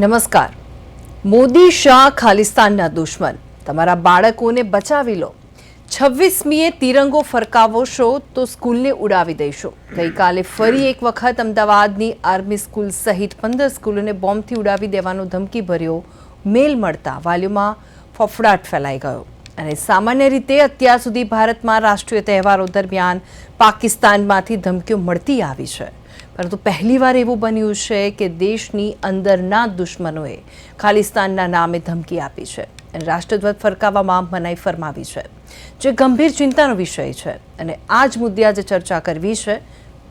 નમસ્કાર. મોદી શાહ ખાલિસ્તાનના દુશ્મન. તમારા બાળકોને બચાવી લો. છવ્વીસમીએ તિરંગો ફરકાવો છો તો સ્કૂલને ઉડાવી દઈશો. ગઈકાલે ફરી એક વખત અમદાવાદની આર્મી સ્કૂલ સહિત પંદર સ્કૂલોને બોમ્બથી ઉડાવી દેવાનો ધમકી ભર્યો મેલ મળતા વાલીઓમાં ફફડાટ ફેલાઈ ગયો. અને સામાન્ય રીતે અત્યાર સુધી ભારતમાં રાષ્ટ્રીય તહેવારો દરમિયાન પાકિસ્તાનમાંથી ધમકીઓ મળતી આવી છે. પરંતુ પહેલીવાર એવું બન્યું છે કે દેશની અંદરના દુશ્મનોએ ખાલિસ્તાનના નામે ધમકી આપી છે અને રાષ્ટ્રધ્વજ ફરકાવવામાં મનાઈ ફરમાવી છે, જે ગંભીર ચિંતાનો વિષય છે અને આ જ મુદ્દે આજે ચર્ચા કરવી છે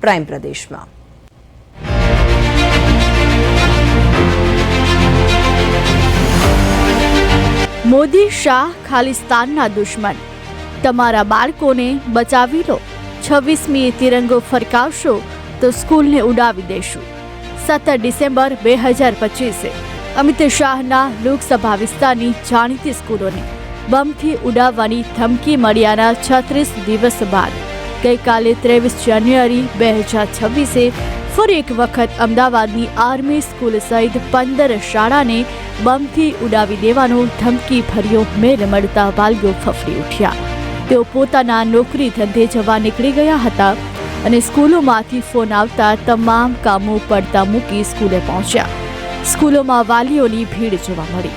પ્રાઇમ પ્રદેશમાં. મોદી શાહ ખાલિસ્તાનના દુશ્મન. તમારા બાળકોને બચાવી લો. છવ્વીસમીએ તિરંગો ફરકાવશો. તો સ્કૂલને ઉડાવી દેશું. સત્તર ડિસેમ્બર બે હજાર પચીસે અમિત શાહના લોકસભા વિસ્તારની જાણીતી સ્કૂલોને બમથી ઉડાવવાની ધમકી મળ્યાના છત્રીસ દિવસ બાદ. ગઈકાલે ત્રેવીસ જાન્યુઆરી બે હજાર છવ્વીસે ફરી એક વખત અમદાવાદની આર્મી સ્કૂલ સહિત પંદર શાળાને બમથી ઉડાવી દેવાનો ધમકી ભર્યો મેલ મળતા વાલીઓ ફફડી ઉઠ્યા. તેઓ પોતાના નોકરી ધંધે જવા નીકળી ગયા હતા. અને સ્કૂલોમાંથી ફોન આવતા તમામ કામો પડતા મૂકી સ્કૂલે પહોંચ્યા. સ્કૂલોમાં વાલીઓની ભીડ જોવા મળી.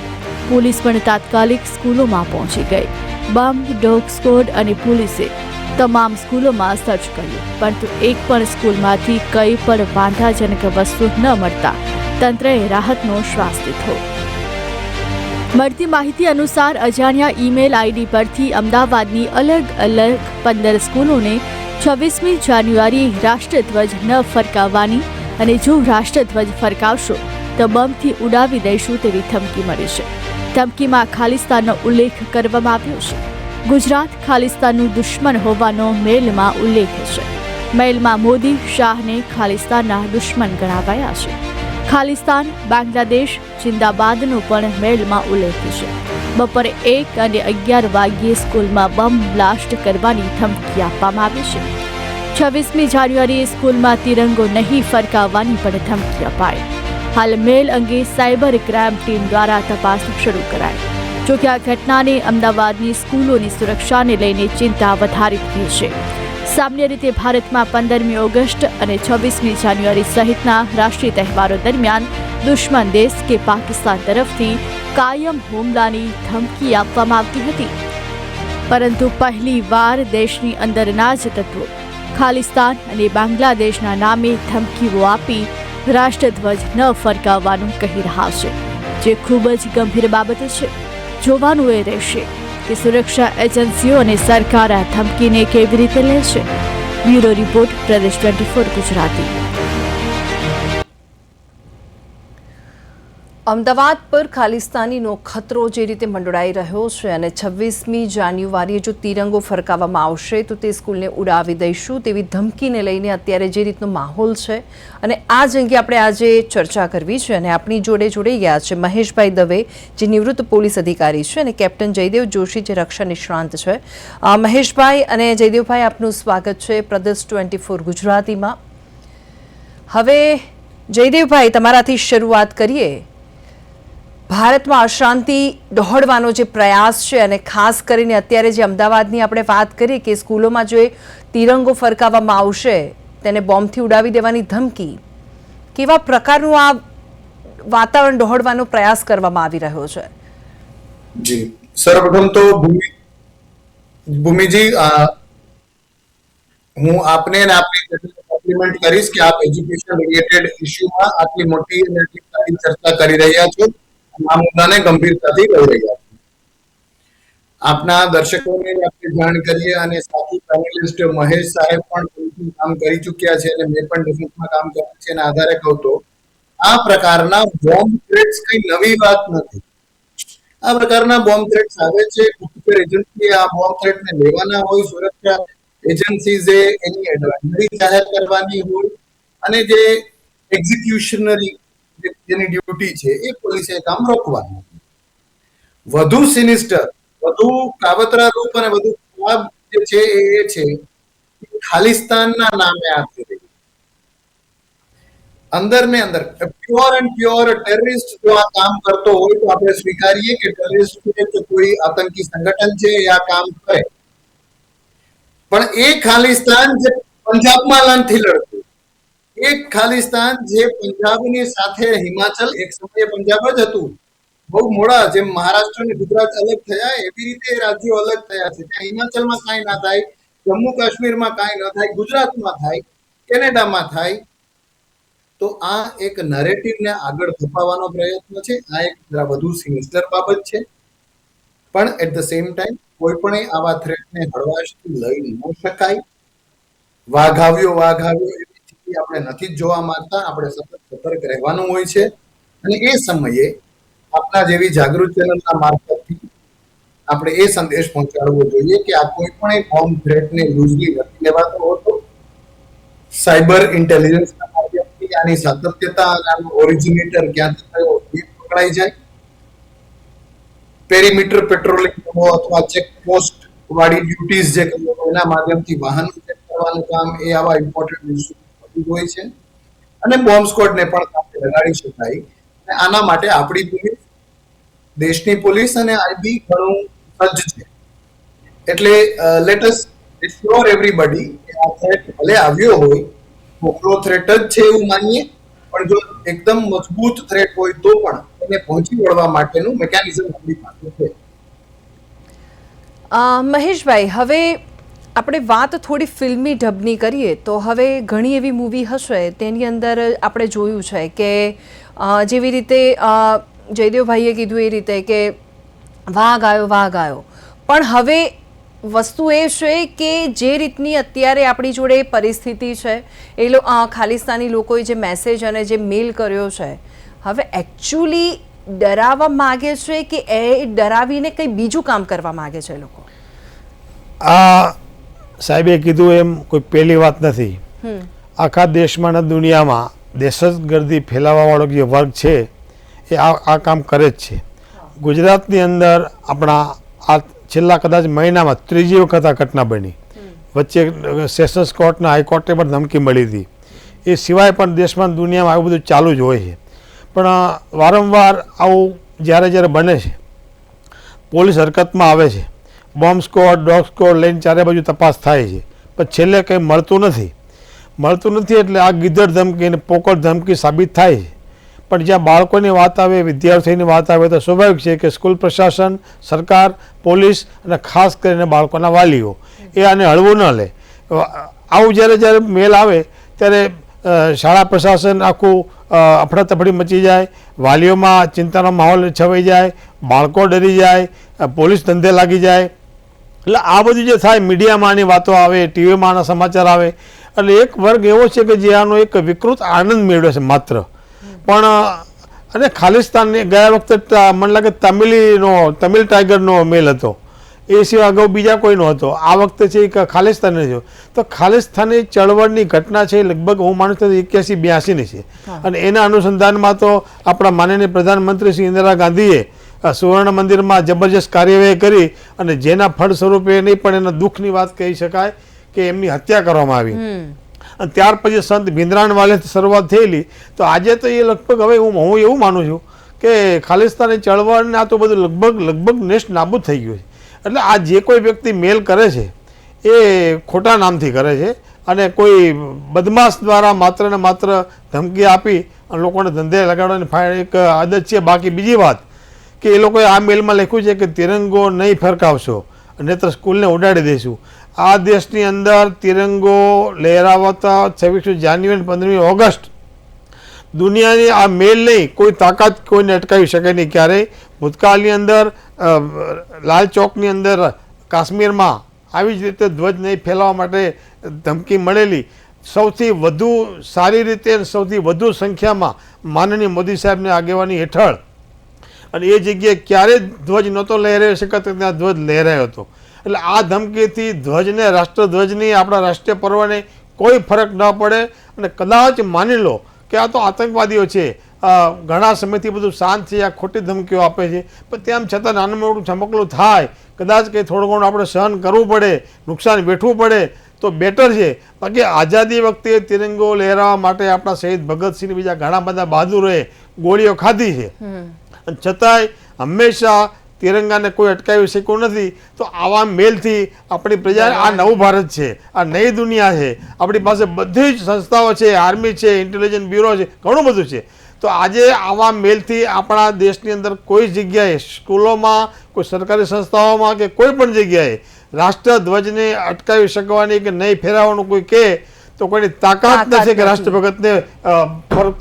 પોલીસ પણ તાત્કાલિક સ્કૂલોમાં પહોંચી ગઈ. બમ્બ ડોગ સ્કોડ અને પોલીસે તમામ સ્કૂલોમાં સર્ચ કર્યું, પરંતુ એક પણ સ્કૂલમાંથી કંઈ પણ વાંધાજનક વસ્તુ ન મળતા તંત્રએ રાહતનો શ્વાસ લીધો. મળતી માહિતી અનુસાર અજાણ્યા ઈમેલ આઈડી પરથી અમદાવાદની અલગ અલગ પંદર સ્કૂલોને છવ્વીસમી જાન્યુઆરી રાષ્ટ્રધ્વજ ન ફરકાવવાની અને જો રાષ્ટ્રધ્વજ ફરકાવશો, તો બમથી ઉડાવી દઈશું તેવી ધમકી મળી છે. ધમકીમાં ખાલિસ્તાનનો ઉલ્લેખ કરવામાં આવ્યો છે. ગુજરાત ખાલિસ્તાનનું દુશ્મન હોવાનો મેલમાં ઉલ્લેખ છે. મેલમાં મોદી શાહને ખાલિસ્તાનના દુશ્મન ગણાવાયા છે. ખાલિસ્તાન, બાંગ્લાદેશ જિંદાબાદનો પણ મેલમાં ઉલ્લેખ છે. બપોરે એક અને અગિયાર વાગ્યે સ્કૂલમાં બમ બ્લાસ્ટ કરવાની ધમકી આપવામાં આવી છે. છવ્વીસમી જાન્યુઆરીએ સ્કૂલમાં તિરંગો નહીં ફરકાવવાની પણ ધમકી અપાઈ. હાલ મેલ અંગે સાયબર ક્રાઇમ ટીમ દ્વારા તપાસ શરૂ કરાઈ. જોકે આ ઘટનાને અમદાવાદની સ્કૂલોની સુરક્ષાને લઈને ચિંતા વધારી છે. સામાન્ય રીતે ભારતમાં પંદરમી ઓગસ્ટ અને છવ્વીસમી જાન્યુઆરી સહિતના રાષ્ટ્રીય તહેવારો દરમિયાન દુશ્મન દેશ કે પાકિસ્તાન તરફથી કાયમ હુમલાની ધમકી આપવામાં આવતી હતી. પરંતુ પહેલી વાર દેશની અંદરના જ તત્વો, ખાલિસ્તાન અને બાંગ્લાદેશના નામે ધમકીઓ આપી રાષ્ટ્રધ્વજ ન ફરકાવવાનું કહી રહ્યા છે, જે ખૂબ જ ગંભીર બાબત છે. જોવાનું એ રહેશે કે સુરક્ષા એજન્સીઓ અને સરકાર આ ધમકીને કેવી રીતે લે છે bureau report Pradesh twenty four Gujarati. Ahmedabad પર ખાલિસ્તાનીનો ખતરો જે રીતે મંડળાઈ રહ્યો છે અને છવ્વીસમી જાન્યુઆરીએ જો તિરંગો ફરકાવવામાં આવશે, તો તે સ્કૂલને ઉડાવી દઈશું તેવી ધમકીને લઈને અત્યારે જે રીતનો માહોલ છે અને આ જ અંગે આપણે આજે ચર્ચા કરવી છે અને આપણી જોડે જોડાઈ ગયા છે મહેશભાઈ દવે, જે નિવૃત્ત પોલીસ અધિકારી છે અને કેપ્ટન જયદેવ જોશી, જે રક્ષા નિષ્ણાંત છે. મહેશભાઈ અને જયદેવભાઈ, આપનું સ્વાગત છે પ્રદેશ ટ્વેન્ટી ફોર ગુજરાતીમાં. હવે જયદેવભાઈ, તમારાથી શરૂઆત કરીએ. ભારતમાં અશાંતિ દોહડવાનો જે પ્રયાસ છે અને ખાસ કરીને અત્યારે જે અમદાવાદની આપણે વાત કરીએ કે સ્કૂલોમાં જો તિરંગો ફરકાવવામાં આવશે, તેને બોમ્બથી ઉડાવી દેવાની ધમકી, કેવા પ્રકારનું આ વાતાવરણ દોહડવાનો પ્રયાસ કરવામાં આવી રહ્યો છે? જી. સર્વપ્રથમ તો ભૂમિ, ભૂમિજી હું આપને અને આપની કોમ્પ્લિમેન્ટ કરીશ કે આપ એજ્યુકેશન રિલેટેડ ઇશ્યુમાં આટલી મોટી અને આટલી સારી ચર્ચા કરી રહ્યા છો. આ મુદ્દાને ગંભીરતાથી લઈ રહ્યા આપના દર્શકોને આપણે જાણ કરીએ અને સાથી પેનલિસ્ટ મહેશ સાહેબ પણ કામ કરી ચૂક્યા છે અને મેં પણ ડિફેન્સમાં કામ કર્યું છે એના આધારે કહું તો, આ પ્રકારના બોમ્બ થ્રેટ્સ કઈ નવી વાત નથી. આ પ્રકારના બોમ્બ થ્રેટ્સ આવે છે ગુપ્તચર એજન્સી આ બોમ્બ થ્રેટને લેવાના હોય, સુરક્ષા એજન્સીઝે એની એડવાઇઝરી જાહેર કરવાની હોય અને જે એક્ઝિક્યુશનરી જેની ડ્યુટી છે એ પોલીસે કામ રોકવાનું. વધુ સિનિસ્ટર, વધુ કાવતરા રૂપ અને વધુ ખરાબ છે એ છે ખાલિસ્તાનના નામે આપી રહી અંદર ને અંદર પ્યોર એન્ડ પ્યોર ટેરરિસ્ટ જો આ કામ કરતો હોય તો આપણે સ્વીકારીએ કે ટેરરિસ્ટ કે કોઈ આતંકી સંગઠન છે એ આ કામ કરે. પણ એ ખાલિસ્તાન જે પંજાબમાં નથી લડતું એક ખાલિસ્તાન જે પંજાબની સાથે હિમાચલ, એક સમયે પંજાબ જ હતું. બહુ મોડા જેમ મહારાષ્ટ્ર અને ગુજરાત અલગ થયા, એવી રીતે રાજ્યો અલગ થયા છે. ત્યાં હિમાચલમાં કાંઈ ના થાય, જમ્મુ કાશ્મીરમાં કાંઈ ન થાય, ગુજરાતમાં થાય, કેનેડામાં થાય. તો આ એક નરેટિવને આગળ ધપાવવાનો પ્રયત્ન છે. આ એક જરા વધુ સિનિસ્ટર બાબત છે. પણ એટ ધ સેમ ટાઈમ કોઈ પણ આવા થ્રેટને હળવાશથી લઈ ન શકાય. વાઘ આવ્યો વાઘ આવ્યો આપણે નથી જોવા માંગતા, આપણે સતત સતર્ક રહેવાનું હોય છે. અને એ સમયે આપણા જેવી જાગૃત ચેનલના મારફતથી આપણે એ સંદેશ પહોંચાડવો જોઈએ કે આ કોઈ પણ એક હોમ થ્રેટને લૂઝલી નથી લેવાતો હોતો. સાયબર ઇન્ટેલિજન્સના માધ્યમથી આની સાતત્યતા આનો ઓરિજિનેટર ક્યાંથી થયો એ પકડાઈ જાય. પેરીમીટર પેટ્રોલિંગ કરવો અથવા ચેકપોસ્ટ વાળી ડ્યુટીઝ જે કરવો એના માધ્યમથી વાહનો ચેક કરવાનું કામ એ આવા ઇમ્પોર્ટન્ટ ઇસ્યુ હોય છે. અને બોમ્બ સ્કોડને પણ લગાડી શકાય. આના માટે આપણી પોલીસ, દેશની પોલીસ અને આઈબી ઘણું સજ્જ છે. એટલે લેટસ શ્યોર એવરીબડી કે આ થ્રેટ ભલે આવ્યો હોય, મોકલો થ્રેટ જ છે એવું માનીએ, પણ જો એકદમ મજબૂત થ્રેટ હોય તો પણ એને પહોંચી વળવા માટેનું મિકેનિઝમ આપણી પાસે છે. મહેશભાઈ, હવે આપણે વાત થોડી ફિલ્મી ઢબની કરીએ, તો હવે ઘણી એવી મૂવી હશે, તેની અંદર આપણે જોયું છે કે જેવી રીતે જયદેવભાઈએ કીધું એ રીતે કે, વાઘ આવ્યો વાઘ આવ્યો. પણ હવે વસ્તુ એ છે કે જે રીતની અત્યારે આપણી જોડે પરિસ્થિતિ છે, એ ખાલિસ્તાની લોકોએ જે મેસેજ અને જે મેલ કર્યો છે, હવે એકચ્યુઅલી ડરાવવા માગે છે કે એ ડરાવીને કંઈ બીજું કામ કરવા માગે છે લોકો? સાહેબે કીધું એમ કોઈ પહેલી વાત નથી. આખા દેશમાં અને દુનિયામાં દહેશતગર્દી ફેલાવવાવાળો જે વર્ગ છે એ આ આ કામ કરે જ છે. ગુજરાતની અંદર આપણા આ છેલ્લા કદાચ મહિનામાં ત્રીજી વખત આ ઘટના બની. વચ્ચે સેશન્સ કોર્ટના હાઈકોર્ટે પણ ધમકી મળી હતી. એ સિવાય પણ દેશમાં દુનિયામાં આવું બધું ચાલુ જ હોય છે. પણ વારંવાર આવું જ્યારે જ્યારે બને છે પોલીસ હરકતમાં આવે છે. બોમ્બ સ્કોડ ડોગ સ્કોડ લઈને ચારે બાજુ તપાસ થાય છે. પણ છેલ્લે કંઈ મળતું નથી. મળતું નથી એટલે આ ગીધડ ધમકી અને પોકળ ધમકી સાબિત થાય છે. પણ જ્યાં બાળકોની વાત આવે, વિદ્યાર્થીઓની વાત આવે, તો સ્વાભાવિક છે કે સ્કૂલ પ્રશાસન, સરકાર, પોલીસ અને ખાસ કરીને બાળકોના વાલીઓ એ આને હળવું ન લે. આવું જ્યારે જ્યારે મેલ આવે, ત્યારે શાળા પ્રશાસન આખું અફડાતફડી મચી જાય, વાલીઓમાં ચિંતાનો માહોલ છવાઈ જાય, બાળકો ડરી જાય પોલીસ ધંધે લાગી જાય એટલે આ બધું જે થાય મીડિયામાં આની વાતો આવે ટીવીમાં આના સમાચાર આવે એટલે એક વર્ગ એવો છે કે જે આનો એક વિકૃત આનંદ મેળવે છે માત્ર. પણ અને ખાલિસ્તાનની ગયા વખતે મને લાગે તમિલીનો તમિલ ટાઈગરનો મેલ હતો. એ સિવાય અગાઉ બીજા કોઈનો હતો આ વખતે છે એક ખાલિસ્તાની છે. તો ખાલિસ્તાની ચળવળની ઘટના છે લગભગ હું માનું છું એક્યાસી બ્યાસીની છે. અને એના અનુસંધાનમાં તો આપણા માનનીય પ્રધાનમંત્રી શ્રી ઇન્દિરા ગાંધીએ સુવર્ણ મંદિરમાં જબરજસ્ત કાર્યવાહી કરી અને જેના ફળ સ્વરૂપે નહીં પણ એના દુઃખની વાત કહી શકાય કે એમની હત્યા કરવામાં આવી. અને ત્યાર પછી સંત ભીંદ્રાણવાલેથી શરૂઆત થયેલી. તો આજે તો એ લગભગ હવે હું હું એવું માનું છું કે ખાલિસ્તાની ચળવળને આ તો બધું લગભગ લગભગ નેસ્ટ નાબૂદ થઈ ગયું છે. એટલે આ જે કોઈ વ્યક્તિ મેલ કરે છે એ ખોટા નામથી કરે છે અને કોઈ બદમાશ દ્વારા માત્ર ને માત્ર ધમકી આપી અને લોકોને ધંધે લગાડવાની એક આદત છે. બાકી બીજી વાત કે એ લોકોએ આ મેલમાં લખ્યું છે કે તિરંગો નહીં ફરકાવશો નહીતર સ્કૂલને ઉડાડી દઈશું આ દેશની અંદર તિરંગો લહેરાવતા છવ્વીસમી જાન્યુઆરી પંદરમી ઓગસ્ટ દુનિયાની આ મેલ નહીં કોઈ તાકાત કોઈને અટકાવી શકે નહીં. ક્યારેય ભૂતકાળની અંદર લાલ ચોકની અંદર, કાશ્મીરમાં આવી જ રીતે ધ્વજ નહીં ફેલાવવા માટે ધમકી મળેલી. સૌથી વધુ સારી રીતે સૌથી વધુ સંખ્યામાં માનનીય મોદી સાહેબની આગેવાની હેઠળ અને એ જગ્યાએ ક્યારેય ધ્વજ નહોતો લહેરાવી શકતો ત્યાં ધ્વજ લહેરાયો હતો. એટલે આ ધમકીથી ધ્વજને, રાષ્ટ્રધ્વજની આપણા રાષ્ટ્રીય પર્વને કોઈ ફરક ન પડે અને કદાચ માની લો કે આ તો આતંકવાદીઓ છે. ઘણા સમયથી બધું શાંત છે, આ ખોટી ધમકીઓ આપે છે. પણ તેમ છતાં નાનું મોટું ચમકલું થાય. કદાચ કંઈ થોડું ઘણું આપણે સહન કરવું પડે, નુકસાન વેઠવું પડે, તો બેટર છે. બાકી આઝાદી વખતે તિરંગો લહેરાવવા માટે આપણા શહીદ ભગતસિંહ બીજા ઘણા બધા બહાદુરોએ ગોળીઓ ખાધી છે. અને છતાંય હંમેશા તિરંગાને કોઈ અટકાવી શક્યું નથી, તો આવા મેલથી આપણી પ્રજા આ નવું ભારત છે, આ નવી દુનિયા છે. આપણી પાસે બધી જ સંસ્થાઓ છે, આર્મી છે ઇન્ટેલિજન્સ બ્યુરો છે, ઘણું બધું છે. તો આજે આવા મેલથી આપણા દેશની અંદર કોઈ જગ્યાએ સ્કૂલોમાં, કોઈ સરકારી સંસ્થાઓમાં કે કોઈ પણ જગ્યાએ રાષ્ટ્રધ્વજને અટકાવી શકવાની કે નહીં ફેરવવાનું કોઈ કહે તો કોઈની તાકાત નથી કે રાષ્ટ્રભગતને અ,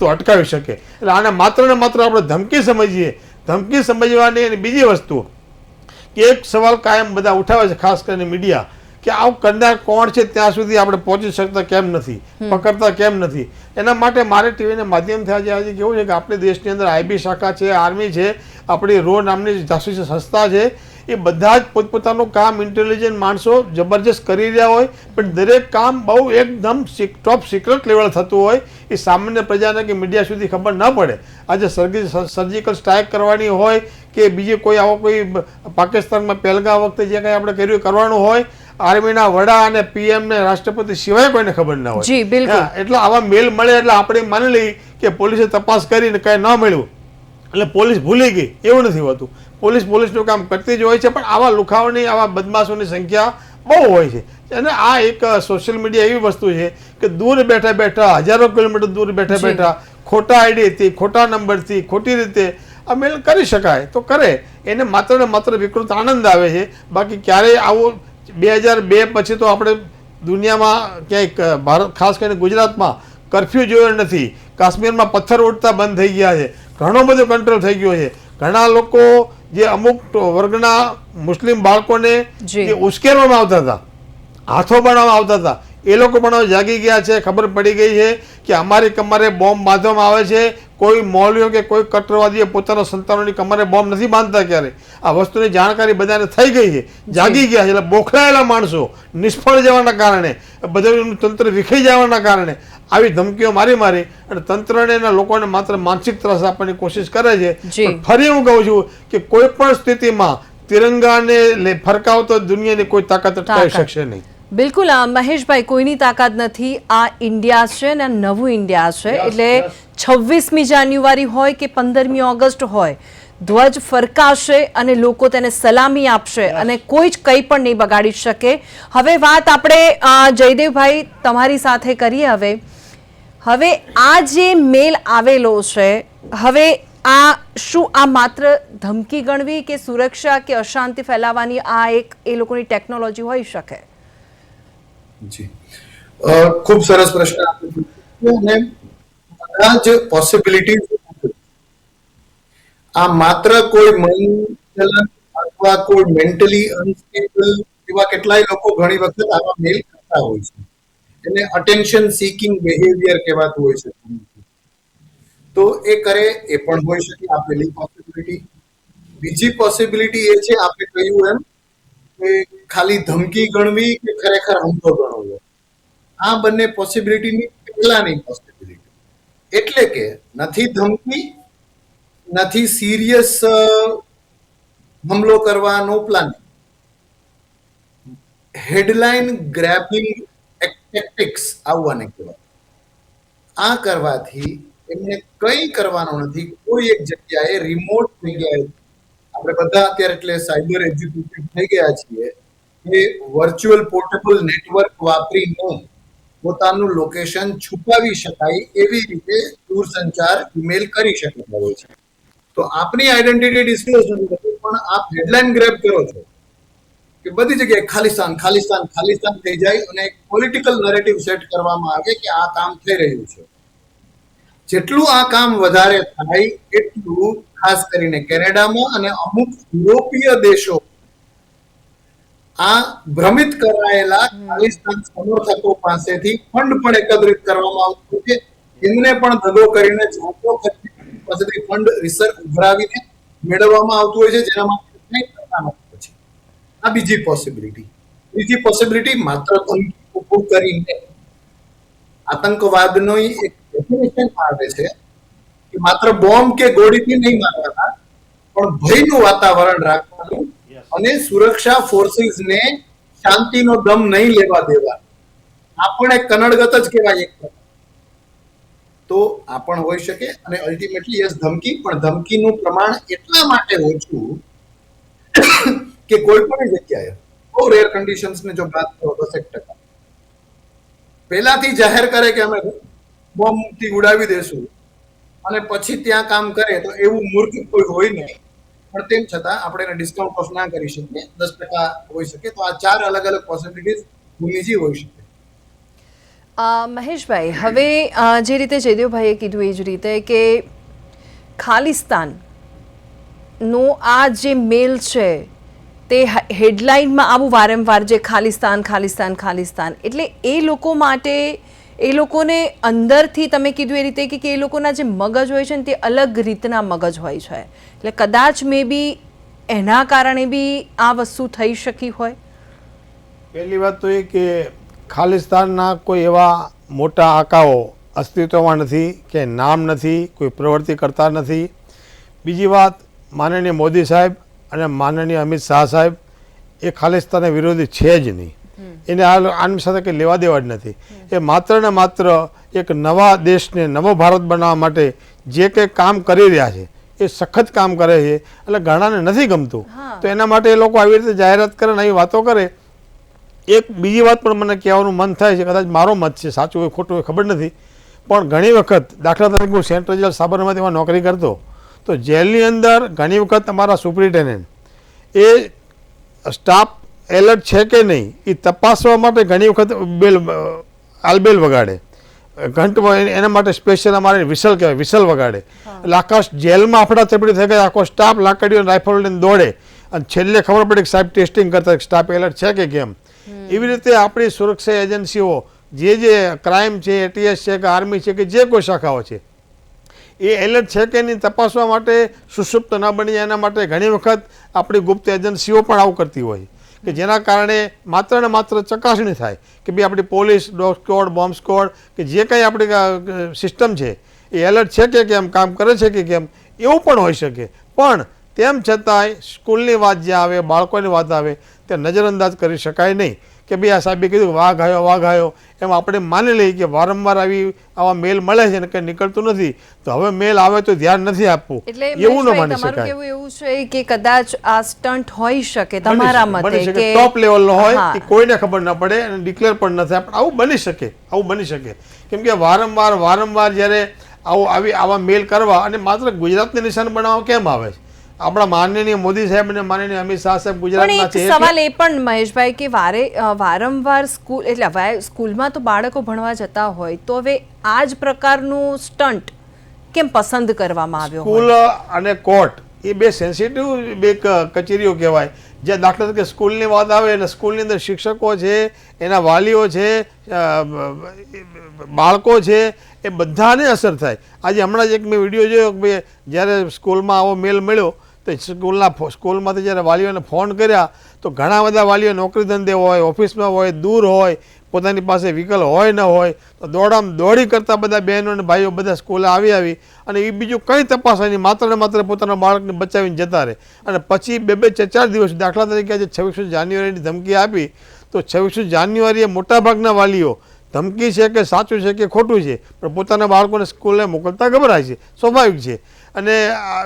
અટકાવી શકે. એટલે આને માત્ર ને માત્ર આપણે ધમકી સમજીએ. ધમકી સમજવાની અને બીજી વસ્તુ કે એક સવાલ કાયમ બધા ઉઠાવે છે ખાસ કરીને મીડિયા કે આવું કરનાર કોણ છે ત્યાં સુધી આપણે પહોંચી શકતા કેમ નથી પકડતા કેમ નથી? એના માટે મારે ટીવીના માધ્યમથી આજે આજે કેવું છે કે આપણે દેશની અંદર આઈબી શાખા છે આર્મી છે આપણી રો નામની જાસૂસી સંસ્થા છે એ બધા જ પોતપોતાનું કામ ઇન્ટેલિજન્ટ માણસો જબરજસ્ત કરી રહ્યા હોય પણ દરેક કામ બહુ એકદમ ટોપ સિક્રેટ લેવલ થતું હોય એ સામાન્ય પ્રજાને કે મીડિયા સુધી ખબર ન પડે. આજે સર્જી સર્જિકલ સ્ટ્રાઇક કરવાની હોય કે બીજી કોઈ આવો કોઈ પાકિસ્તાનમાં પહેલગા વખતે જે કંઈ આપણે કર્યું કરવાનું હોય આર્મીના વડા અને પીએમ ને રાષ્ટ્રપતિ સિવાય કોઈને ખબર ના હોય. એટલે આવા મેલ મળે એટલે આપણે માની લઈએ કે પોલીસે તપાસ કરીને કંઈ ન મળ્યું. એટલે પોલીસ ભૂલી ગઈ એવું નથી હોતું. પોલીસ પોલીસનું કામ કરતી જ હોય છે પણ આવા લુખાઓની આવા બદમાશોની સંખ્યા બહુ હોય છે. અને આ એક સોશિયલ મીડિયા એવી વસ્તુ છે કે દૂર બેઠા બેઠા હજારો કિલોમીટર દૂર બેઠા બેઠા ખોટા આઈડીથી ખોટા નંબરથી ખોટી રીતે આ મેલ કરી શકાય. તો કરે. એને માત્ર ને માત્ર વિકૃત આનંદ આવે છે. બાકી ક્યારેય આવો બે હજાર બે પછી તો આપણે દુનિયામાં ક્યાંક ભારત ખાસ કરીને ગુજરાતમાં કરફ્યુ જોયો નથી. કાશ્મીરમાં પથ્થર ઉડતા બંધ થઈ ગયા છે. ઘણો બધો કંટ્રોલ થઈ ગયો છે. ઘણા લોકો જે અમુક વર્ગના મુસ્લિમ બાળકોને જે. ઉશ્કેરવામાં આવતા હતા હાથો બનાવવામાં આવતા હતા એ લોકો પણ જાગી ગયા છે. ખબર પડી ગઈ છે કે અમારી કમરે બોમ્બ બાંધવામાં આવે છે. કોઈ મૌલ્યો કે કોઈ કટ્ટરવાદીએ પોતાના સંતાનોની કમરે બોમ્બ નથી બાંધતા ક્યારે? આ વસ્તુની જાણકારી બધાને થઈ ગઈ છે. જાગી ગયા છે. એટલે બોખલાયેલા માણસો નિષ્ફળ જવાના કારણે બધાનું તંત્ર વિખાઈ જવાના કારણે આવી ધમકીઓ મારી મારી અને તંત્રને એના લોકોને માત્ર માનસિક ત્રાસ આપવાની કોશિશ કરે છે. ફરી હું કહું છું કે કોઈ પણ સ્થિતિમાં તિરંગાને ફરકાવતો દુનિયાની કોઈ તાકાત અટકાવી શકશે નહીં. બિલકુલ મહેશભાઈ કોઈની તાકાત નથી. આ ઇન્ડિયા છે ને નવું ઇન્ડિયા છે. એટલે. છવ્વીસમી જાન્યુઆરી હોય કે પંદરમી ઓગસ્ટ હોય ધ્વજ ફરકાશે અને લોકો તેને સલામી આપશે અને કોઈ જ કંઈ પણ નહીં બગાડી શકે. હવે વાત આપણે જયદેવભાઈ તમારી સાથે કરીએ હવે. હવે આ જે મેલ આવેલો છે હવે આ શું આ માત્ર ધમકી ગણવી કે સુરક્ષા કે અશાંતિ ફેલાવવાની આ એક એ લોકોની ટેકનોલોજી હોઈ શકે? જી. ખૂબ સરસ પ્રશ્ન અને બધા જ પોસિબિલિટી આ માત્ર કોઈ મન ચલન અથવા કોઈ મેન્ટલી અનસ્ટેબલ એવા કેટલાય લોકો ઘણી વખત આવા મેલ કરતા હોય છે. એને અટેન્શન સીકિંગ બિહેવિયર કહેવાતું હોય છે. તો એ કરે, એ પણ હોઈ શકે. આ પહેલી પોસિબિલિટી બીજી પોસિબિલિટી એ છે, આપણે કહ્યું એમ કે ખાલી ધમકી ગણવી કે ખરેખર હુમલો ગણવો. આ બંને પોસિબિલિટીની પહેલાની પોસિબિલિટી એટલે કે નથી ધમકી, નથી સિરિયસ હુમલો કરવાનો પ્લાનિંગ હેડલાઇન ગ્રેબિંગ ટેક્ટિક્સ આવવાને કહેવાય. આ કરવાથી એમને કંઈ કરવાનું નથી. કોઈ એક જગ્યાએ રિમોટ જગ્યાએ આપણે બધા અત્યારે એટલે સાયબર એજ્યુકેટેડ થઈ ગયા છીએ કે વર્ચ્યુઅલ પોર્ટેબલ નેટવર્ક વાપરીને પોતાનું લોકેશન છુપાવી શકાય એવી રીતે દૂરસંચાર ઈમેલ કરી શકાતા હોય છે. તો આપની આઈડેન્ટિટી ડિસ્ક્લોઝ નથી થતી પણ આપ હેડલાઇન ગ્રેબ કરો છો કે બધી જગ્યાએ ખાલિસ્તાન ખાલિસ્તાન ખાલિસ્તાન થઈ જાય અને એક પોલિટિકલ નરેટિવ સેટ કરવામાં આવે કે આ કામ થઈ રહ્યું છે. જેટલું આ કામ વધારે થાય એટલું ખાસ કરીને કેનેડામાં અને અમુક યુરોપીય દેશો આ ભ્રમિત કરાયેલા ખાલિસ્તાન સમર્થકો પાસેથી ફંડ પણ એકત્રિત કરવામાં આવતું છે. એમને પણ ધંધો કરીને જાતો પાસેથી ફંડ રિસર્ચ ઉભરાવીને મેળવવામાં આવતું હોય છે, જેના માટે પછી. આ બીજી પોસિબિલિટી બીજી પોસિબિલિટી માત્ર ધમકી ઉભું કરીને આતંકવાદનો એક ડેફિનેશન આવે છે કે માત્ર બોમ્બ કે ગોળીથી નહીં મારવાના, પણ ભયનું વાતાવરણ રાખવાનું અને સુરક્ષા ફોર્સિસને શાંતિનો દમ નહીં લેવા દેવા. આ પણ એક કનડગત જ કહેવાય એક તો આ પણ હોઈ શકે અને અલ્ટિમેટલી યસ ધમકી, પણ ધમકીનું પ્રમાણ એટલા માટે ઓછું કે કોઈ પણ જગ્યાએ બહુ રેર કન્ડિશન્સને જો વાત કરો દસેક ટકા. પહેલાથી જાહેર કરે કે અમે બોમ્બથી ઉડાવી દેશું અને પછી ત્યાં કામ કરે તો એવું મૂર્ખ કોઈ હોય નહીં. પણ તેમ છતાં આપણે એને ડિસ્કાઉન્ટ ઓફ ના કરી શકીએ. દસ ટકા હોઈ શકે તો આ ચાર અલગ અલગ પોસિબિલિટીઝ ભૂમિજી હોઈ શકે. મહેશભાઈ, હવે જે રીતે જયદેવભાઈએ કીધું એ જ રીતે કે ખાલિસ્તાન નો આ જે મેલ છે તે હેડલાઇનમાં આવું વારંવાર જે ખાલિસ્તાન ખાલિસ્તાન ખાલિસ્તાન, એટલે એ લોકો માટે એ લોકોને અંદરથી તમે કીધું એ રીતે કે એ લોકોના જે મગજ હોય છે ને તે અલગ રીતના મગજ હોય છે. એટલે કદાચ મે બી એના કારણે બી આ વસ્તુ થઈ શકી હોય. પહેલી વાત તો એ કે ખાલિસ્તાનના કોઈ એવા મોટા આકાઓ અસ્તિત્વમાં નથી કે નામ નથી, કોઈ પ્રવૃત્તિ કરતા નથી. બીજી વાત, માનનીય મોદી સાહેબ અને માનનીય અમિત શાહ સાહેબ, એ ખાલિસ્તાન વિરોધી છે જ નહીં. એને આ આની સાથે કંઈ લેવા દેવા જ નથી. એ માત્ર ને માત્ર એક નવા દેશને નવો ભારત બનાવવા માટે જે કંઈ કામ કરી રહ્યા છે એ સખત કામ કરે છે એટલે ઘણાને નથી ગમતું. તો એના માટે એ લોકો આવી રીતે જાહેરાત કરે ને આવી વાતો કરે. એક બીજી વાત પણ મને કહેવાનું મન થાય છે કદાચ મારો મત છે સાચું હોય ખોટું હોય ખબર નથી. પણ ઘણી વખત દાખલા તરીકે હું સેન્ટ્રલ જેલ સાબરમતીમાં નોકરી કરતો તો જેલની અંદર ઘણી વખત અમારા સુપ્રિન્ટેન્ડન્ટ એ સ્ટાફ એલર્ટ છે કે નહીં એ તપાસવા માટે ઘણી વખત બેલ આલબેલ વગાડે. ઘંટ એના માટે સ્પેશિયલ અમારે વિસલ કહેવાય વિસલ વગાડે. એટલે આખા જેલમાં આફડા ચપડી થઈ ગઈ આખો સ્ટાફ લાકડીઓ રાઇફલ લઈને દોડે. અને છેલ્લે ખબર પડે કે સાહેબ ટેસ્ટિંગ કરતા સ્ટાફ એલર્ટ છે કે કેમ? એવી રીતે આપણી સુરક્ષા એજન્સીઓ જે જે ક્રાઇમ છે એટીએસ છે કે આર્મી છે કે જે કોઈ શાખાઓ છે એ એલર્ટ છે કે નહીં તપાસવા માટે સુષુપ્ત ન બની એના માટે ઘણી વખત આપણી ગુપ્ત એજન્સીઓ પણ આવું કરતી હોય. કે જેના કારણે માત્ર ને માત્ર ચકાસણી થાય કે ભાઈ આપણી police dog squad bomb squad કે જે કંઈ આપણી સિસ્ટમ છે, એ એલર્ટ છે કે કેમ, કામ કરે છે કે કેમ, એવું પણ હોઈ શકે. પણ તેમ છતાંય સ્કૂલની વાત જે આવે, બાળકોની વાત આવે, તે નજરઅંદાજ કરી શકાય નહીં. કે ભાઈ આ સાહેબે કીધું વાઘ આવ્યો વાઘ આવ્યો. એમ આપણે માની લઈએ કે વારંવાર આવી આવા મેલ મળે છે ને કંઈ નીકળતું નથી. તો હવે મેલ આવે તો ધ્યાન નથી આપવું. એવું ન માની શકાય. એવું એવું છે કે કદાચ આ સ્ટન્ટ હોઈ શકે તમારા મતે કે ટોપ લેવલનો હોય કે એ કોઈને ખબર ન પડે અને ડિક્લેર પણ ન થાય. પણ આવું બની શકે આવું બની શકે. કેમ કે વારંવાર વારંવાર જ્યારે આવું આવી આવા મેલ કરવા અને માત્ર ગુજરાતને નિશાન બનાવવા કેમ આવે છે? આપણા માનનીય મોદી સાહેબ અને માનનીય અમિત શાહ સાહેબ ગુજરાતના છે સવાલ એ પણ મહેશભાઈ કે વારે વારંવાર સ્કૂલ એટલે સ્કૂલમાં તો બાળકો ભણવા જતા હોય તો હવે આ જ પ્રકારનું સ્ટન્ટ કેમ પસંદ કરવામાં આવ્યો? સ્કૂલ અને કોર્ટ એ બે સેન્સિટિવ બે કચેરીઓ કહેવાય જ્યાં દાખલા તરીકે સ્કૂલની વાત આવે અને સ્કૂલની અંદર શિક્ષકો છે એના વાલીઓ છે બાળકો છે એ બધાને અસર થાય આજે હમણાં જ એક મેં વીડિયો જોયો કે ભાઈ જ્યારે સ્કૂલમાં આવો મેલ મળ્યો તો સ્કૂલના સ્કૂલમાંથી જ્યારે વાલીઓને ફોન કર્યા, તો ઘણા બધા વાલીઓ નોકરી ધંધે હોય, ઓફિસમાં હોય, દૂર હોય, પોતાની પાસે વ્હીકલ હોય ન હોય, તો દોડામ દોડી કરતા બધા બહેનો અને ભાઈઓ બધા સ્કૂલે આવી આવી અને એ બીજું કંઈ તપાસ નહીં માત્ર ને માત્ર પોતાના બાળકને બચાવીને જતા રહે. અને પછી બે બે ચાર ચાર દિવસ દાખલા તરીકે આજે છવ્વીસ જાન્યુઆરીની ધમકી આપી, તો છવ્વીસ જાન્યુઆરીએ મોટાભાગના વાલીઓ ધમકી છે કે સાચું છે કે ખોટું છે, પણ પોતાના બાળકોને સ્કૂલે મોકલતા ગભરાય છે, સ્વાભાવિક છે. અને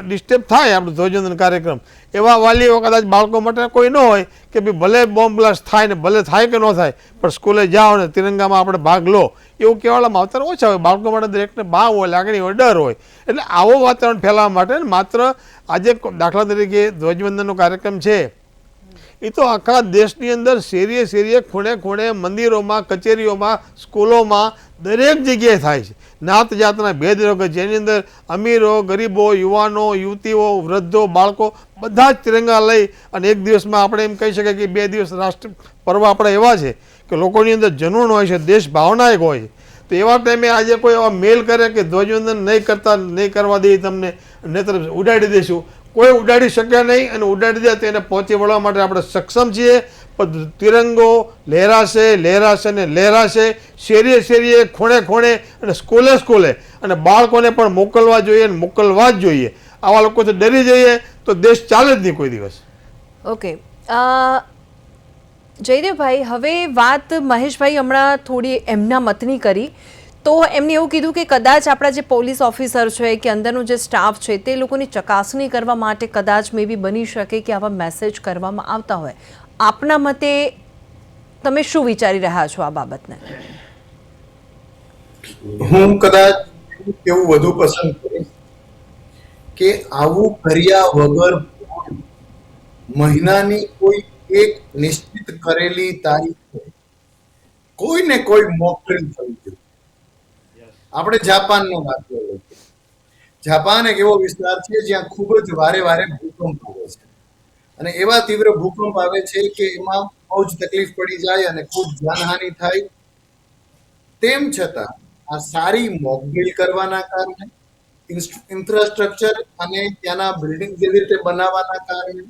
ડિસ્ટર્બ થાય આપણું ધ્વજવંદન કાર્યક્રમ. એવા વાલીઓ કદાચ બાળકો માટે કોઈ ન હોય કે ભાઈ ભલે બોમ્બ બ્લાસ્ટ થાય ને ભલે થાય કે ન થાય, પણ સ્કૂલે જાઓ ને તિરંગામાં આપણે ભાગ લો. એવું કહેવાના માવતર ઓછા હોય. બાળકો માટે દરેકને ભાવ હોય, લાગણી હોય, ડર હોય. એટલે આવો વાતાવરણ ફેલાવવા માટે માત્ર આજે દાખલા તરીકે ધ્વજવંદનનો કાર્યક્રમ છે. એ તો આખા દેશની અંદર શેરીએ શેરીએ ખૂણે ખૂણે મંદિરોમાં, કચેરીઓમાં, સ્કૂલોમાં દરેક જગ્યાએ થાય છે. નાત જાતના ભેદ રોગ જેની અંદર અમીરો, ગરીબો, યુવાનો, યુવતીઓ, વૃદ્ધો, બાળકો બધા જ તિરંગા લઈ અને એક દિવસમાં આપણે એમ કહી શકાય કે બે દિવસ રાષ્ટ્ર પર્વ આપણા એવા છે કે લોકોની અંદર જનૂન હોય છે, દેશ ભાવના એક હોય. તો એવા ટાઈમે આજે કોઈ એવા મેલ કરે કે ધ્વજવંદન નહીં કરતા, નહીં કરવા દઈએ તમને નહીતર ઉડાડી દઈશું કોઈ ઉડાડી શક્યા નહીં અને ઉડાડી દે તો એને પહોંચી વળવા માટે આપણે સક્ષમ છીએ. તિરંગો લહેરાશે લહેરાશે ને લહેરાશે, શેરીએ શેરીએ, ખૂણે ખૂણે અને સ્કૂલે સ્કૂલે. અને બાળકોને પણ મોકલવા જોઈએ અને મોકલવા જ જોઈએ. આવા લોકોથી ડરી જઈએ તો દેશ ચાલે જ નહીં કોઈ દિવસ. ઓકે. જયદેવભાઈ, હવે વાત મહેશભાઈ હમણાં થોડી એમના મતની કરી. તો એમને એવું કીધું કે કદાચ આપણા જે પોલીસ ઓફિસર છે કે અંદરનો જે સ્ટાફ છે તે લોકોની ચકાસણી કરવા માટે કદાચ મે બી બની શકે કે આવા મેસેજ કરવામાં આવતા હોય. આપના મતે તમે શું વિચારી રહ્યા છો આ બાબતને? હું કદાચ એવું વધુ પસંદ કરીશ કે આવું કર્યા વગર મહિનાની કોઈ એક નિશ્ચિત કરેલી તારીખે કોઈ ને કોઈ મોક ડ્રિલ થવી જોઈએ આપણે જાપાનનો દાખલો લઈએ જાપાન એક એવો વિસ્તાર છે જ્યાં ખૂબ જ વારે વારે અને એવા તીવ્ર ભૂકંપ આવે છે કે એમાં બહુ જ તકલીફ પડી જાય અને ખૂબ જાનહાનિ થાય. તેમ છતાં આ સારી મોકડ્રીલ કરવાના કારણે ઇન્ફ્રાસ્ટ્રક્ચર અને ત્યાંના બિલ્ડિંગ જેવી રીતે બનાવવાના કારણે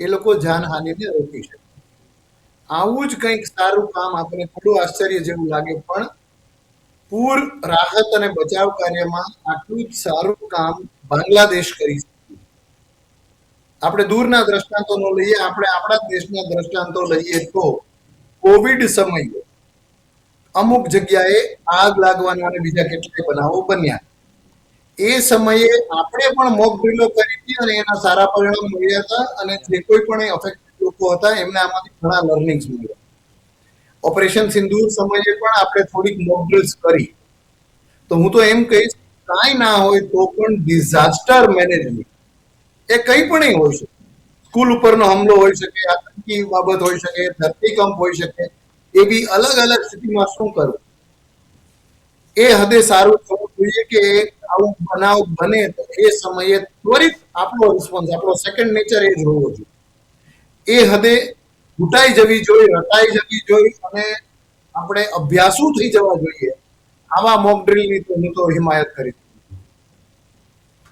એ લોકો જાનહાનિને રોકી શકે. આવું જ કંઈક સારું કામ આપણે થોડું આશ્ચર્ય જેવું લાગે, પણ પૂર, રાહત અને બચાવ કાર્યમાં આટલું જ સારું કામ બાંગ્લાદેશ કરી શકે. આપણે દૂરના દ્રષ્ટાંતો લઈએ, આપણે આપણા દેશના દ્રષ્ટાંતો લઈએ તો કોવિડ સમયે અમુક જગ્યાએ આગ લાગવાના અને બીજા કેટલાય બનાવો બન્યા. એ સમયે આપણે પણ મોક ડ્રીલો કરી હતી અને એના સારા પરિણામ મળ્યા હતા અને જે કોઈ પણ અફેક્ટેડ લોકો હતા, એમને આમાંથી ઘણા લર્નિંગ્સ મળ્યા. ઓપરેશન સિંદૂર સમયે પણ આપણે થોડીક મોક ડ્રીલ્સ કરી. તો હું તો એમ કહીશ, કાંઈ ના હોય તો પણ ડિઝાસ્ટર મેનેજમેન્ટ એ કંઈ પણ હોઈ શકે. સ્કૂલ ઉપરનો હમલો હોઈ શકે, આતંકી બાબત હોઈ શકે ધરતીકંપ હોઈ શકે એવી અલગ અલગ સ્થિતિમાં શું કરવું? એ હદે સારું થવું જોઈએ કે આવું બનાવ બને એ સમયે ત્વરિત આપણો રિસ્પોન્સ આપણો સેકન્ડ નેચર એ જ હોવો જોઈએ. એ હદે ઘૂંટાઈ જવી જોઈએ રટાઈ જવી જોઈએ અને આપણે અભ્યાસુ થઈ જવા જોઈએ. આવા મોક ડ્રીલની હું તો હિમાયત કરી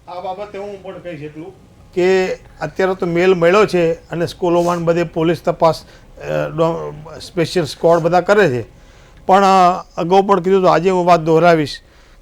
આ બાબતે હું પણ કહીશ એટલું. કે અત્યારે તો મેલ મળ્યો છે અને સ્કૂલોમાં બધે પોલીસ તપાસ સ્પેશિયલ સ્કોડ બધા કરે છે. પણ અગાઉ પણ કીધું તો આજે હું વાત દોહરાવીશ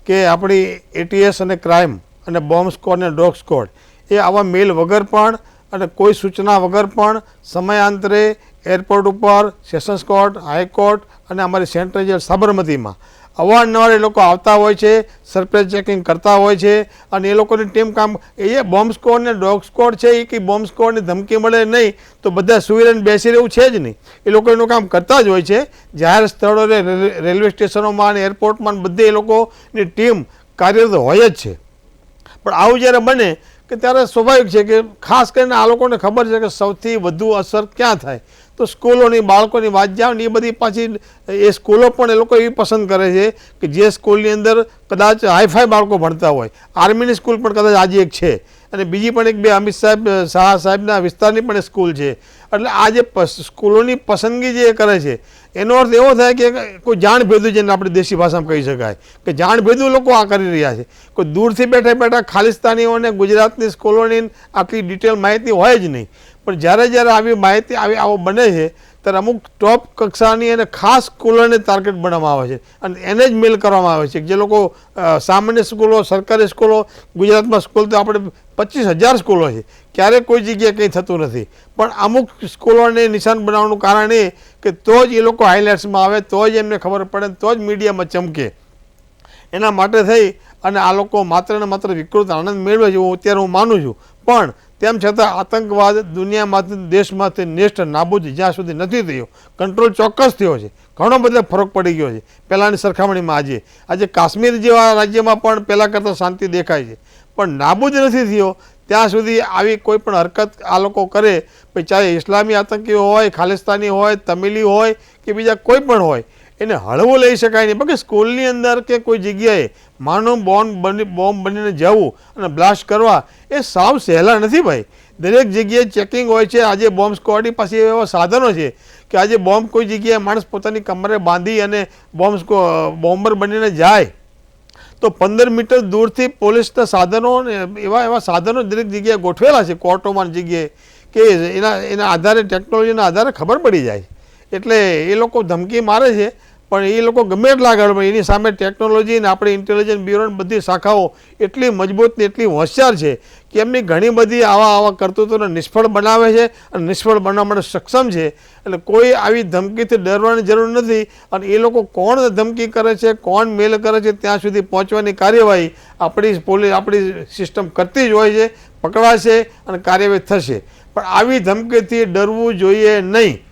કે આપણી એટીએસ અને ક્રાઇમ અને બોમ્બ સ્કોડ અને ડોગ સ્કોડ એ આવા મેલ વગર પણ અને કોઈ સૂચના વગર પણ સમયાંતરે એરપોર્ટ ઉપર સેશન્સ કોર્ટ હાઈકોર્ટ અને અમારી સેન્ટ્રલ જેલ સાબરમતીમાં. અવારનવાર એ લોકો આવતા હોય છે સરપ્રાઇઝ ચેકિંગ કરતા હોય છે અને એ લોકોની ટીમ કામ એ બોમ્બ સ્કોડ ને ડોગ સ્કોડ છે એ કે બોમ્બ સ્કોડની ધમકી મળે નહીં, તો બધા સુવિધાને બેસી રહેવું છે જ નહીં. એ લોકો એનું કામ કરતા જ હોય છે. જાહેર સ્થળોએ રેલ- રેલવે સ્ટેશનોમાં અને એરપોર્ટમાં બધે એ લોકોની ટીમ કાર્યરત હોય જ છે. પણ આવું જ્યારે બને કે ત્યારે સ્વાભાવિક છે કે ખાસ કરીને આ લોકોને ખબર છે કે સૌથી વધુ અસર ક્યાં થાય? તો સ્કૂલોની, બાળકોની વાત જાવ એ બધી પાછી, એ સ્કૂલો પણ એ લોકો એવી પસંદ કરે છે કે જે સ્કૂલની અંદર કદાચ હાઈફાઈ બાળકો ભણતા હોય. આર્મીની સ્કૂલ પણ કદાચ આજે એક છે. અને બીજી પણ એક બે અમિત સાહેબ, શાહ સાહેબના વિસ્તારની પણ સ્કૂલ છે. એટલે આ જે સ્કૂલોની પસંદગી જે કરે છે, એનો અર્થ એવો થાય કે કોઈ જાણ ભેદું જેને આપણે દેશી ભાષામાં કહી શકાય, કે જાણભેદું લોકો આ કરી રહ્યા છે. કોઈ દૂરથી બેઠા બેઠા ખાલિસ્તાનીઓને ગુજરાતની સ્કૂલોની આટલી ડિટેલ માહિતી હોય જ નહીં. પણ જ્યારે જ્યારે આવી માહિતી આવી આવો બને છે, ત્યારે અમુક ટોપ કક્ષાની અને ખાસ સ્કૂલોને ટાર્ગેટ બનાવવામાં આવે છે. અને એને જ મેલ કરવામાં આવે છે જે લોકો સામાન્ય સ્કૂલો, સરકારી સ્કૂલો, ગુજરાતમાં સ્કૂલ તો આપણે પચીસ હજાર સ્કૂલો છે. ક્યારેય કોઈ જગ્યાએ કંઈ થતું નથી. પણ અમુક સ્કૂલોને નિશાન બનાવવાનું કારણ એ કે તો જ એ લોકો હાઇલાઇટ્સમાં આવે, તો જ એમને ખબર પડે, તો જ મીડિયામાં ચમકે. એના માટે થઈ અને આ લોકો માત્ર ને માત્ર વિકૃત આનંદ મેળવે છે, હું અત્યારે હું માનું છું. પણ તેમ છતાં આતંકવાદ દુનિયામાંથી દેશમાંથી નેસ્ટ નાબૂદ જ્યાં સુધી નથી થયો કંટ્રોલ ચોક્કસ થયો છે. ઘણો બધો ફરક પડી ગયો છે. પહેલાંની સરખામણીમાં આજે આજે કાશ્મીર જેવા રાજ્યમાં પણ પહેલાં કરતાં શાંતિ દેખાય છે. પણ નાબૂદ નથી થયો, ત્યાં સુધી આવી કોઈ પણ હરકત આ લોકો કરે, પછી ચાહે ઇસ્લામી આતંકીઓ હોય, ખાલિસ્તાની હોય, તમિલી હોય કે બીજા કોઈ પણ હોય એને હળવું લઈ શકાય નહીં. બાકી સ્કૂલની અંદર કે કોઈ જગ્યાએ માનો બોમ્બ બની, બોમ્બ બનીને જવું અને બ્લાસ્ટ કરવા, એ સાવ સહેલા નથી ભાઈ. દરેક જગ્યાએ ચેકિંગ હોય છે, આજે બોમ્બ સ્કવોડની પાસે એવા સાધનો છે કે આજે બોમ્બ કોઈ જગ્યાએ માણસ પોતાની કમરે બાંધી અને બોમ્બ બોમ્બર બનીને જાય. તો પંદર મીટર દૂરથી પોલીસના સાધનો એવા એવા સાધનો દરેક જગ્યાએ ગોઠવેલા છે, કોર્ટોમાં જગ્યાએ, કે એના એના આધારે, ટેકનોલોજીના આધારે ખબર પડી જાય. એટલે એ લોકો ધમકી મારે છે, પણ એ લોકો ગમે એટલા આગળ પણ એની સામે ટેકનોલોજી ને આપણી ઇન્ટેલિજન્સ બ્યુરોની બધી શાખાઓ એટલી મજબૂત ને એટલી હોશિયાર છે કે એમની ઘણી બધી આવા આવા કરતૂતોને નિષ્ફળ બનાવે છે અને નિષ્ફળ બનાવવા માટે સક્ષમ છે. એટલે કોઈ આવી ધમકીથી ડરવાની જરૂર નથી અને એ લોકો કોણ ધમકી કરે છે, કોણ મેલ કરે છે, ત્યાં સુધી પહોંચવાની કાર્યવાહી આપણી પોલીસ આપણી સિસ્ટમ કરતી જ હોય છે, પકડાશે અને કાર્યવાહી થશે. પણ આવી ધમકીથી ડરવું જોઈએ નહીં.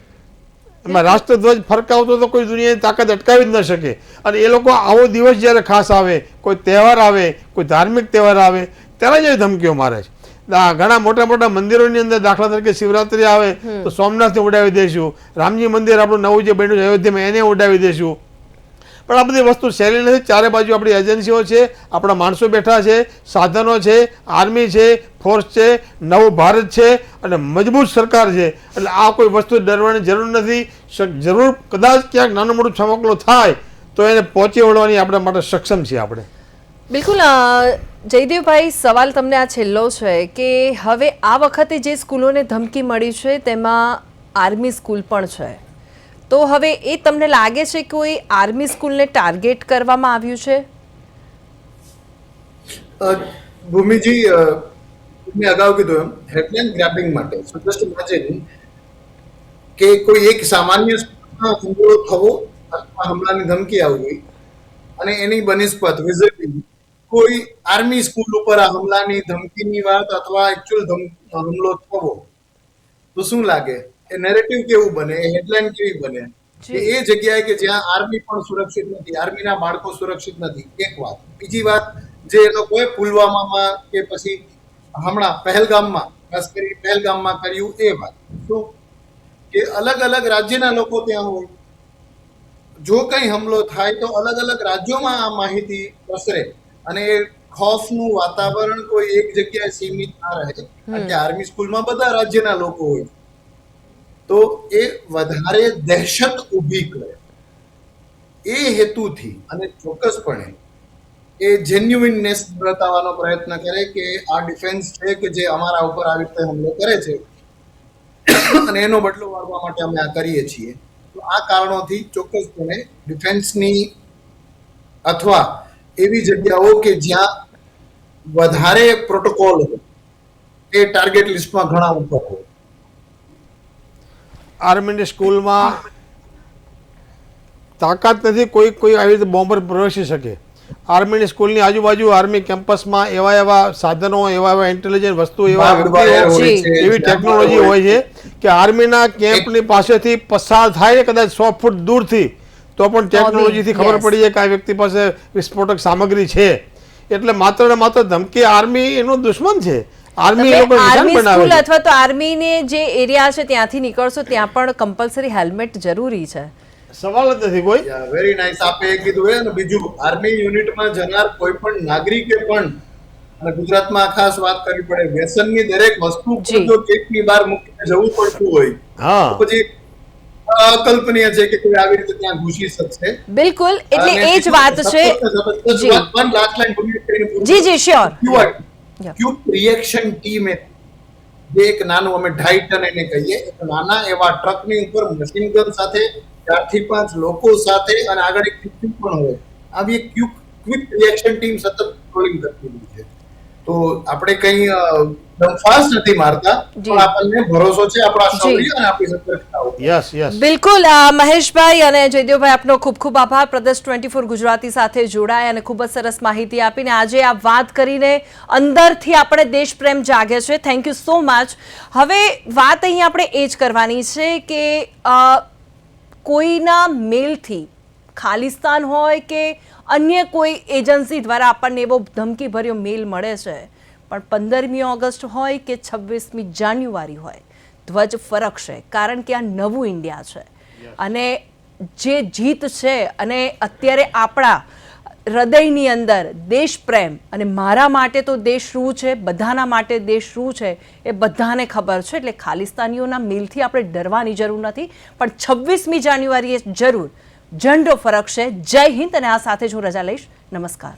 એમાં રાષ્ટ્રધ્વજ ફરકાવતો તો કોઈ દુનિયાની તાકાત અટકાવી જ ન શકે. અને એ લોકો આવો દિવસ જ્યારે ખાસ આવે કોઈ તહેવાર આવે કોઈ ધાર્મિક તહેવાર આવે ત્યારે જ એ ધમકીઓ મારે છે. ઘણા મોટા મોટા મંદિરોની અંદર દાખલા તરીકે શિવરાત્રી આવે તો સોમનાથને ઉડાવી દઈશું રામજી મંદિર આપણું નવું જે બન્યું છે અયોધ્યામાં એને ઉડાવી દઈશું પણ આ બધી વસ્તુ સહેલી નથી. ચારે બાજુ આપણી એજન્સીઓ છે, આપણા માણસો બેઠા છે, સાધનો છે, આર્મી છે, ફોર્સ છે, નવું ભારત છે અને મજબૂત સરકાર છે. એટલે આ કોઈ વસ્તુ ડરવાની જરૂર નથી. જરૂર કદાચ ક્યાંક નાનું મોટું છમકલો થાય, તો એને પહોંચી વળવાની આપણા માટે સક્ષમ છીએ આપણે. બિલકુલ જયદેવભાઈ, સવાલ તમને આ છેલ્લો છે કે હવે આ વખતે જે સ્કૂલોને ધમકી મળી છે, તેમાં આર્મી સ્કૂલ પણ છે. તો હવે એ તમને લાગે છે કે કોઈ આર્મી સ્કૂલને ટાર્ગેટ કરવામાં આવ્યું છે? ભૂમિજી મેં અગાઉ કીધું એમ, હેડલાઇન ગ્રેબિંગ માટે. જસ્ટ ઇમેજિન કે કોઈ એક સામાન્ય હુમલો થવો અથવા હમણાંની ધમકી આવવી અને એની બનિસ્પત વિઝિટિંગ કોઈ આર્મી સ્કૂલ ઉપર આ હમલાની ધમકીની વાત અથવા એકચ્યુઅલ હુમલો થવો, તો શું લાગે? એ નેરેટિવ કેવું બને એ હેડલાઇન કેવી બને? કે એ જગ્યાએ કે જ્યાં આર્મી પણ સુરક્ષિત નથી આર્મીના બાળકો સુરક્ષિત નથી એક વાત. બીજી વાત જે એ લોકોએ પુલવામામાં કે પછી હમણાં પહેલગામમાં ખાસ કરી પહેલગામમાં કર્યું એ વાત. શું? કે અલગ અલગ રાજ્યના લોકો ત્યાં હોય. જો કંઈ હુમલો થાય તો અલગ અલગ રાજ્યોમાં આ માહિતી પ્રસરે. અને એ ખોફનું વાતાવરણ કોઈ એક જગ્યાએ સીમિત ના રહે. કારણ કે આર્મી સ્કૂલમાં બધા રાજ્યના લોકો હોય. તો એ વધારે દહેશત ઊભી કરે. એ હેતુથી અને ચોક્કસપણે એ જેન્યુઇનનેસ બતાવવાનો પ્રયત્ન કરે કે આ ડિફેન્સ છે કે જે અમારા ઉપર આવી રીતે હુમલો કરે છે અને એનો બદલો વાળવા માટે અમે આ કરીએ છીએ. તો આ કારણોથી ચોક્કસપણે ડિફેન્સની અથવા એવી જગ્યાઓ કે જ્યાં વધારે પ્રોટોકોલ હોય, એ ટાર્ગેટ લિસ્ટમાં ઘણા ઉપર હોય આર્મીની સ્કૂલમાં તાકાત નથી કોઈ કોઈ આવી રીતે બોમ્બર પ્રવેશી શકે. આર્મીની સ્કૂલની આજુબાજુ આર્મી કેમ્પસમાં એવા એવા સાધનો એવા એવા ઇન્ટેલિજન્ટ વસ્તુ એવા એવી ટેકનોલોજી હોય છે કે આર્મીના કેમ્પની પાસેથી પસાર થાય ને કદાચ સો ફૂટ દૂરથી તો પણ ટેકનોલોજીથી ખબર પડી જાય કે આ વ્યક્તિ પાસે વિસ્ફોટક સામગ્રી છે. એટલે માત્ર ને માત્ર ધમકી આર્મી એનો દુશ્મન છે. આર્મી લોકો નિશાન બનાવે છે. અથવા તો આર્મીને જે એરિયા છે ત્યાંથી નીકળશો ત્યાં પણ કમ્પલસરી હેલ્મેટ જરૂરી છે. સવાલ જ નથી કોઈ. વેરી નાઇસ આપે એ કીધું એ અને બીજું આર્મી યુનિટમાં જનાર કોઈ પણ નાગરિકે પણ અને ગુજરાતમાં ખાસ વાત કરવી પડે વ્યસનની દરેક વસ્તુ જી. ગેટની બહાર મૂકીને જવું પડતું હોય હા. તો પછી અકલ્પનીય છે કે કોઈ આવી રીતે ત્યાં ઘૂસી શકશે. બિલકુલ એટલે એ જ વાત છે. જી. જી શ્યોર ક્યુક રિએક્શન ટીમ જે એક નાનું અમે ઢાઈ ટન એને કહીએ. નાના એવા ટ્રકની ઉપર મશીન ગન સાથે ચારથી પાંચ લોકો સાથે અને આગળ એક પણ હોય. આવી એક ક્યુક ક્વિક રિએક્શન ટીમ સતત પેટ્રોલિંગ કરતી હોય છે. તો આપણે કઈ દમફાસ નથી મારતા જી. પણ આપણને ભરોસો છે આપણા. શૌર્ય અને આપણી સતર્કતા યસ યસ. બિલકુલ મહેશભાઈ અને જયદેવભાઈ આપનો ખૂબ ખૂબ આભાર. પ્રદેશ ટ્વેન્ટી ફોર ગુજરાતી સાથે જોડાયા અને ખૂબ જ સરસ માહિતી આપીને આજે આ વાત કરીને અંદરથી આપણે દેશ પ્રેમ જાગે છે. થેન્ક યુ સો મચ હવે વાત અહીં આપણે એ જ કરવાની છે કે કોઈના મેલથી ખાલિસ્તાન હોય કે અન્ય કોઈ એજન્સી દ્વારા આપણને એવો ધમકીભર્યો મેલ મળે છે. પણ પંદરમી ઓગસ્ટ હોય કે છવ્વીસમી જાન્યુઆરી હોય ધ્વજ ફરકશે કારણ કે આ નવું ઇન્ડિયા છે. અને જે જીત છે અને અત્યારે આપણા હૃદયની અંદર દેશ પ્રેમ અને મારા માટે તો દેશ શું છે બધાના માટે દેશ શું છે એ બધાને ખબર છે. એટલે ખાલિસ્તાનીઓના મિલથી આપણે ડરવાની જરૂર નથી. પણ છવ્વીસમી જાન્યુઆરીએ જરૂર ઝંડો ફરક છે જય હિન્દ અને આ સાથે જ હું રજા લઈશ. નમસ્કાર.